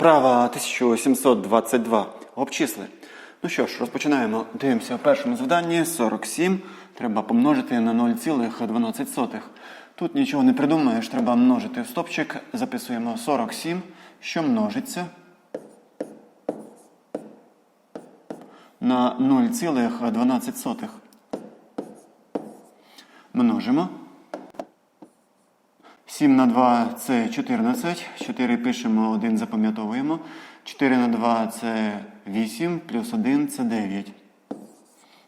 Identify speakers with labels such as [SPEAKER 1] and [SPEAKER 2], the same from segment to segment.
[SPEAKER 1] Вправа 1722. Обчисли. Ну що ж, розпочинаємо. Дивимося в першому завданні 47. Треба помножити на 0,12. Тут нічого не придумаєш, треба множити в стопчик. Записуємо 47, що множиться на 0,12. Множимо. 7 на 2 це 14. 4 пишемо, 1 запам'ятовуємо. 4 на 2 це 8, плюс 1 це 9.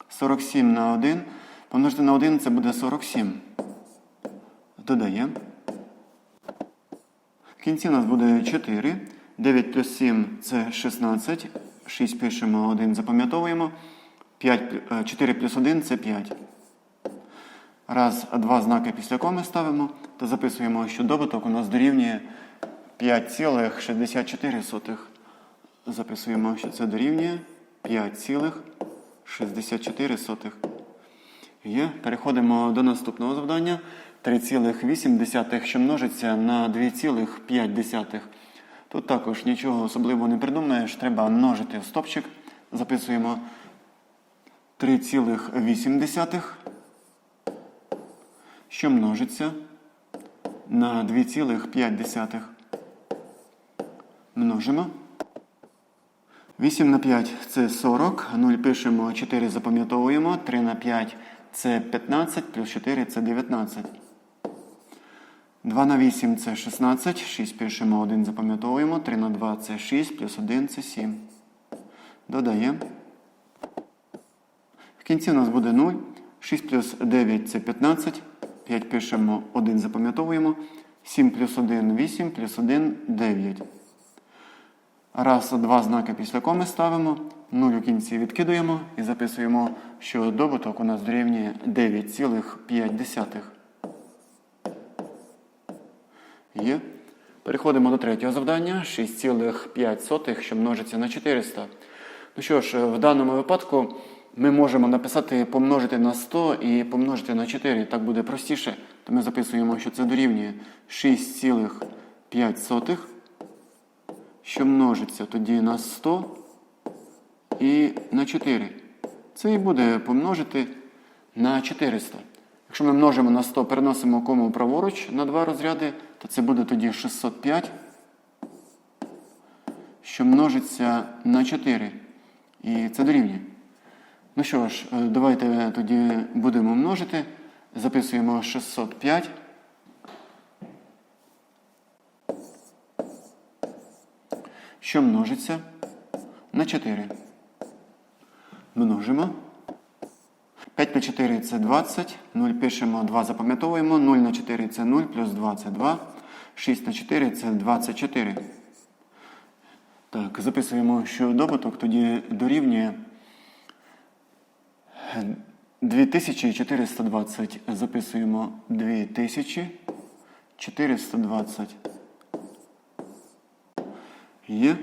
[SPEAKER 1] 47 на 1. Помножити на 1 це буде 47. Додаємо. В кінці у нас буде 4. 9 плюс 7 це 16. 6 пишемо, 1 запам'ятовуємо. 5, 4 плюс 1 це 5. Раз, два знаки після коми ставимо та записуємо, що добуток у нас дорівнює 5,64. Записуємо, що це дорівнює 5,64. Є. Переходимо до наступного завдання. 3,8, що множиться на 2,5. Тут також нічого особливого не придумаєш, треба множити в стопчик. Записуємо 3,8 що множиться на 2,5. Множимо. 8 на 5 це 40. 0 пишемо, 4 запам'ятовуємо. 3 на 5 це 15, плюс 4 це 19. 2 на 8 це 16. 6 пишемо, 1 запам'ятовуємо. 3 на 2 це 6, плюс 1 це 7. Додаємо. В кінці у нас буде 0. 6 плюс 9 це 15. 5 пишемо, 1 запам'ятовуємо. 7 плюс 1 8, плюс 1 9. Раз, два знаки після коми ставимо. 0 у кінці відкидуємо і записуємо, що добуток у нас дорівнює 9,5. Є. Переходимо до третього завдання. 6,5, що множиться на 400. Ну що ж, в даному випадку ми можемо написати помножити на 100 і помножити на 4. Так буде простіше. То ми записуємо, що це дорівнює 6,5, що множиться тоді на 100 і на 4. Це і буде помножити на 400. Якщо ми множимо на 100, переносимо кому праворуч на два розряди, то це буде тоді 605, що множиться на 4. І це дорівнює. Ну що ж, е, давайте тоді будемо множити. Записуємо 605. Що множиться на 4. Множимо. 5 на 4 це 20. 0 пишемо, 2 запам'ятовуємо. 0 на 4 це 0, плюс 2 це 2. 6 на 4 це 24. Так, записуємо, що добуток тоді дорівнює 2420. Записуємо 2420. Є.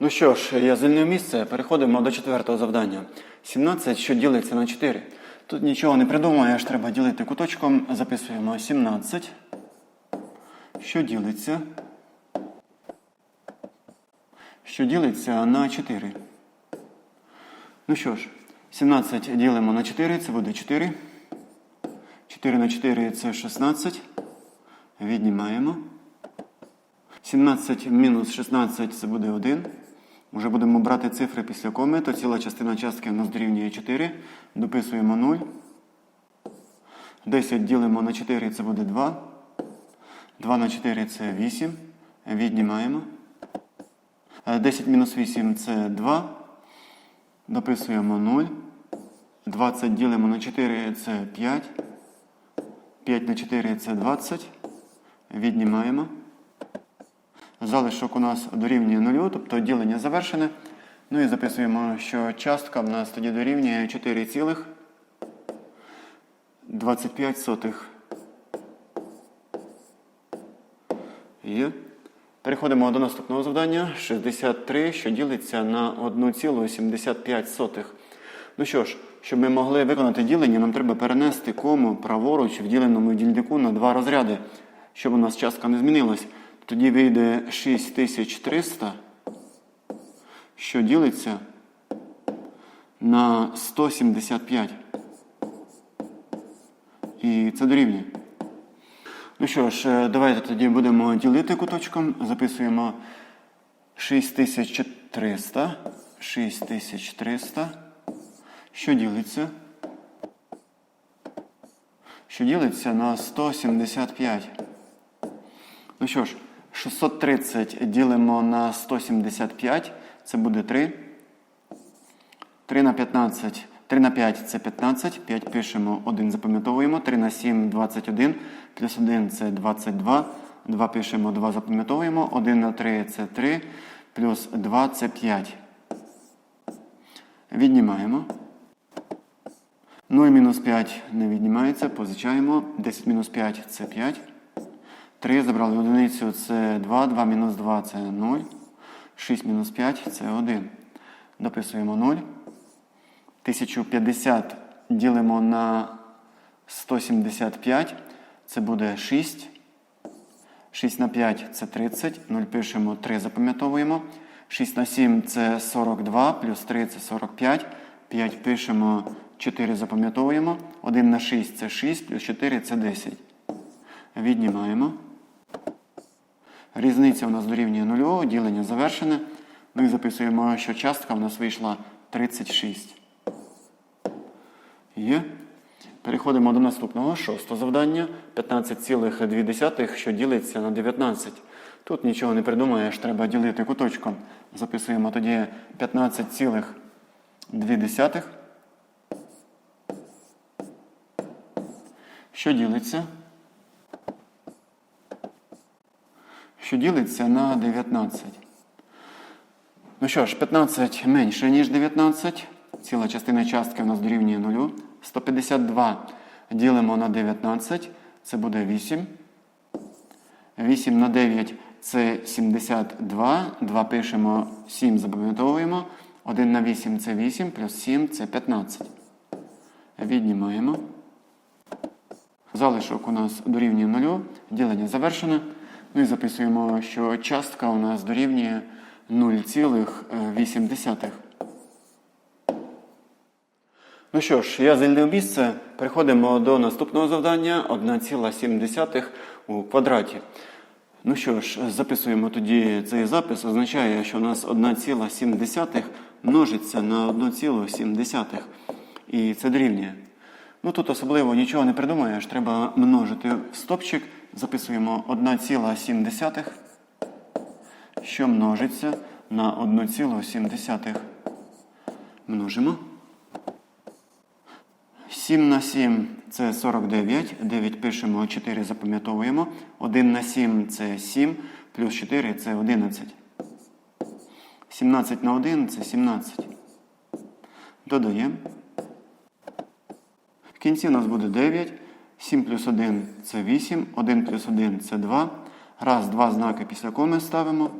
[SPEAKER 1] Ну що ж, я звільнив місце. Переходимо до четвертого завдання. 17, що ділиться на 4. Тут нічого не придумаєш, треба ділити куточком. Записуємо 17. Що ділиться? Що ділиться на 4. Ну що ж, 17 ділимо на 4, це буде 4. 4 на 4 це 16. Віднімаємо. 17 мінус 16 це буде 1. Вже будемо брати цифри після коми, то ціла частина частки у нас дорівнює 4. Дописуємо 0. 10 ділимо на 4, це буде 2. 2 на 4 це 8. Віднімаємо. 10 мінус 8 це 2. Дописуємо 0. 20 ділимо на 4 це 5. 5 на 4 це 20. Віднімаємо. Залишок у нас дорівнює 0, тобто ділення завершене. Ну і записуємо, що частка в нас тоді дорівнює 4,25. Є. Переходимо до наступного завдання. 63, що ділиться на 1,75. Ну що ж, щоб ми могли виконати ділення, нам треба перенести кому праворуч в діленому дільнику на два розряди, щоб у нас частка не змінилась. Тоді вийде 6300, що ділиться на 175. І це дорівнює. Ну що ж, е, давайте тоді будемо ділити куточком. Записуємо 6300. 6300. Що ділиться? Що ділиться на 175. Ну що ж, 630 ділимо на 175. Це буде 3. 3 на 15. 3 на 5 це 15. 5 пишемо, 1 запам'ятовуємо. 3 на 7 21. Плюс 1 це 22. 2 пишемо, 2 запам'ятовуємо. 1 на 3 це 3. Плюс 2 це 5. Віднімаємо. 0 мінус 5 не віднімається, позичаємо. 10 мінус 5 це 5. 3 забрали одиницю це 2. 2 мінус 2 це 0. 6 мінус 5 це 1. Дописуємо 0. 1050 ділимо на 175. Це буде 6. 6 на 5 це 30. 0 пишемо, 3 запам'ятовуємо. 6 на 7 це 42, плюс 3 це 45. 5 пишемо, 4 запам'ятовуємо. 1 на 6 це 6, плюс 4 це 10. Віднімаємо. Різниця у нас дорівнює 0, ділення завершене. Ми записуємо, що частка у нас вийшла 36. Є. Переходимо до наступного шостого завдання. 15,2, що ділиться на 19. Тут нічого не придумаєш, треба ділити куточком. Записуємо тоді 15,2. Що ділиться? Що ділиться на 19. Ну що ж, 15 менше, ніж 19. Ціла частина частки у нас дорівнює 0. 152 ділимо на 19, це буде 8. 8 на 9 це 72. 2 пишемо, 7 запам'ятовуємо. 1 на 8 це 8, плюс 7 це 15. Віднімаємо. Залишок у нас дорівнює 0. Ділення завершене. Ну і записуємо, що частка у нас дорівнює 0,8. Ну що ж, я звільнив місце. Переходимо до наступного завдання 1,7 у квадраті. Ну що ж, записуємо тоді цей запис. Означає, що у нас 1,7 множиться на 1,7. І це дорівнює. Ну тут особливо нічого не придумаєш, треба множити в стопчик. Записуємо 1,7, що множиться на 1,7. Множимо. 7 на 7 це 49. 9 пишемо, 4 запам'ятовуємо. 1 на 7 це 7, плюс 4 це 11. 17 на 1 це 17. Додаємо. В кінці у нас буде 9. 7 плюс 1 це 8. 1 плюс 1 це 2. Раз, два знаки після коми ставимо.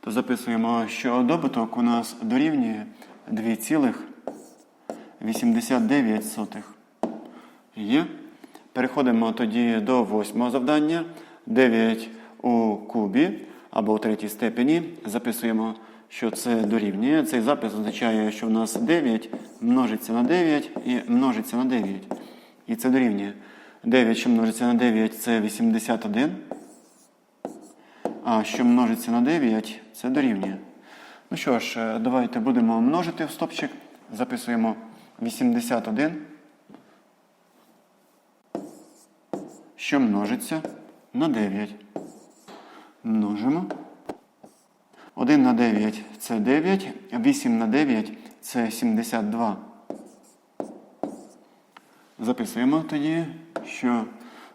[SPEAKER 1] То записуємо, що добуток у нас дорівнює 2,89. Є. Переходимо тоді до восьмого завдання. 9 у кубі або у третій степені. Записуємо, що це дорівнює. Цей запис означає, що в нас 9 множиться на 9 і множиться на 9. І це дорівнює. 9, що множиться на 9, це 81. А що множиться на 9, це дорівнює. Ну що ж, е, давайте будемо множити в стопчик. Записуємо 81. Що множиться на 9. Множимо. 1 на 9 це 9, 8 на 9 це 72. Записуємо тоді, що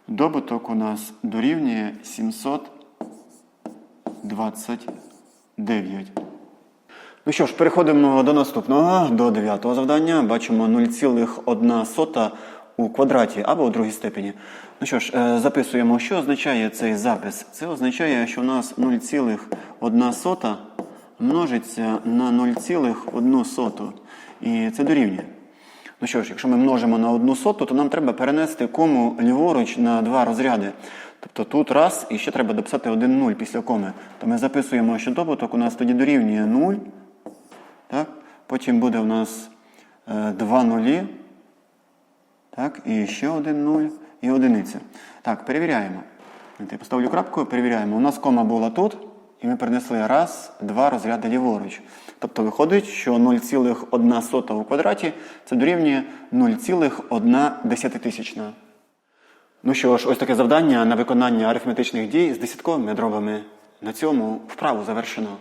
[SPEAKER 1] добуток у нас дорівнює 729. Ну що ж, переходимо до наступного, до дев'ятого завдання. Бачимо 0,1 у квадраті або у другій степені. Ну що ж, е, записуємо, що означає цей запис. Це означає, що у нас 0,1 множиться на 0,1. І це дорівнює. Ну що ж, якщо ми множимо на одну соту, то нам треба перенести кому ліворуч на два розряди. Тобто тут раз і ще треба дописати один нуль після коми. То ми записуємо, що добуток у нас тоді дорівнює 0. Так? Потім буде у нас е, два нулі. Так, і ще один нуль і одиниця. Так, перевіряємо. Я поставлю крапку, перевіряємо. У нас кома була тут, і ми перенесли раз, два розряди ліворуч. Тобто виходить, що 0,1 у квадраті це дорівнює 0,1 десятитисячна. Ну що ж, ось таке завдання на виконання арифметичних дій з десятковими дробами. На цьому вправу завершено.